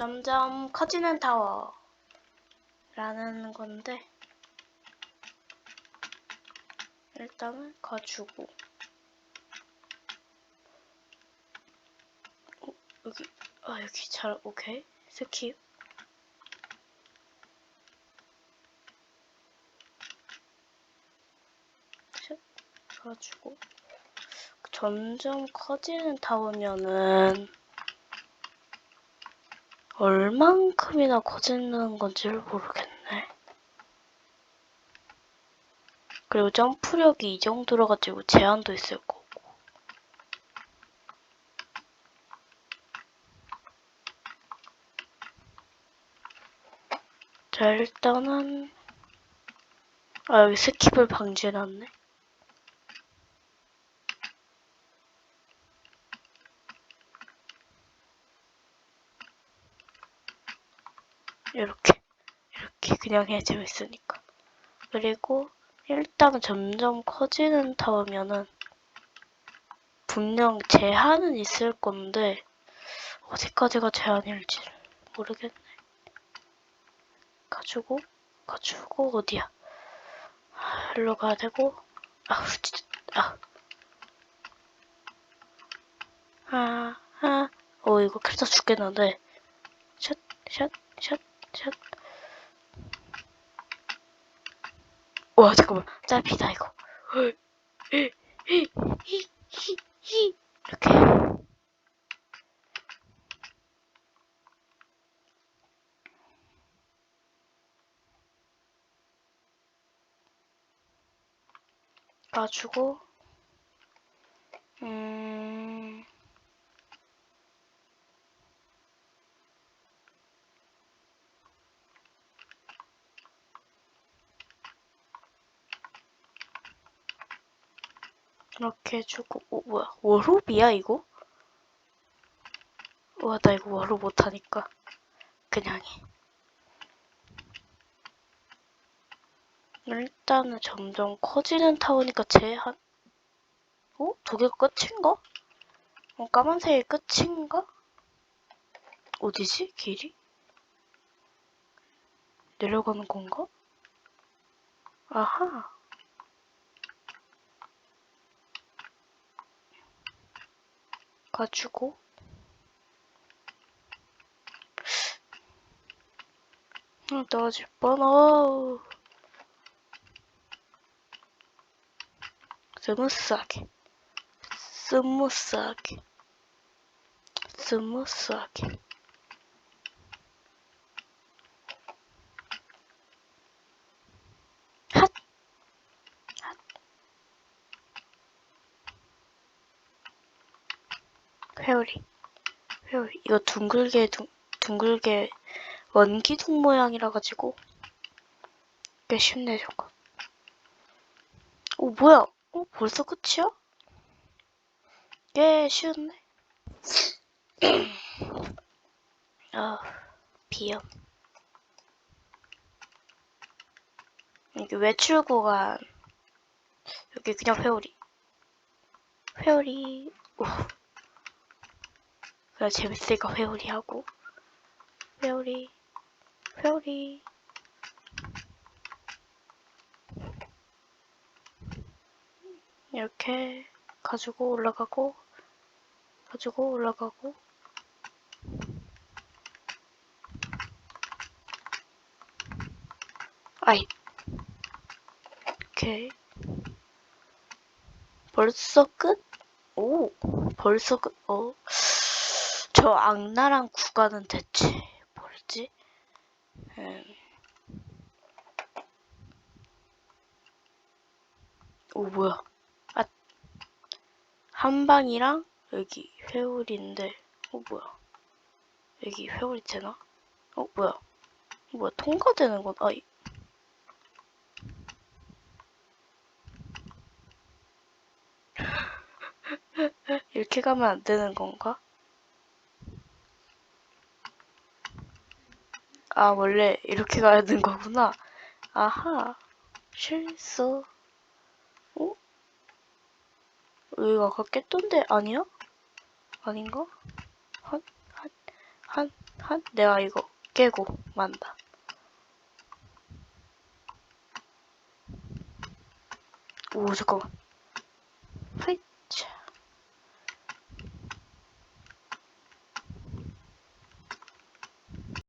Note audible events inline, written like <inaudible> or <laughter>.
점점 커지는 타워 라는 건데 일단은 가주고. 어, 여기 아 여기 잘 오케이. 스킵. 셋 가지고. 점점 커지는 타워면은 얼만큼이나 커지는 건지를 모르겠네. 그리고 점프력이 이 정도로 가지고 제한도 있을 거고. 자, 일단은 아, 여기 스킵을 방지해놨네. 이렇게 이렇게 그냥 해야 재밌으니까. 그리고 일단은 점점 커지는 타워면은 분명 제한은 있을 건데 어디까지가 제한일지 모르겠네. 가지고 가지고 어디야? 아, 일로 가야 되고. 아우 진짜 아. 아, 아, 어, 이거 캐릭터 죽겠는데. 샷, 샷, 샷, 샷. 와, 잠깐만. 짧이다, 이거. 이렇게. 가지고, 음, 이렇게 해주고, 어, 뭐야, 워룹이야, 이거? 와, 나 이거 워룹 못하니까. 그냥 해. 일단은 점점 커지는 타워니까 제한, 어? 두 개가 끝인가? 어, 까만색이 끝인가? 어디지? 길이? 내려가는 건가? 아하. 가지고 응, 떨어질 뻔, 어우. 스무스하게. 스무스하게. 스무스하게. 회오리. 회오리. 이거 둥글게, 둥, 둥글게 원기둥 모양이라 가지고 꽤 쉽네 저거. 오 뭐야? 어 벌써 끝이야? 꽤 쉬웠네. <clears throat> 아 비염. 여기 외출 구간 여기 그냥 회오리. 회오리. 오. 그래 재밌으니까 회오리 하고 회오리. 회오리 이렇게 가지고 올라가고 가지고 올라가고 아이 오케이 벌써 끝? 오 벌써 끝? 어? 저 악랄한 구간은 대체 뭐였지? 음. 오 뭐야 아 한방이랑 여기 회오리인데 어 뭐야 여기 회오리 되나? 어 뭐야 뭐야 통과되는 건 아이 <laughs> 이렇게 가면 안 되는 건가? 아 원래 이렇게 가야 되는 거구나 아하 실수 어? 여기가 아까 깼던데 아니야? 아닌가? 한, 한, 한, 한 내가 이거 깨고 만다. 오 잠깐만.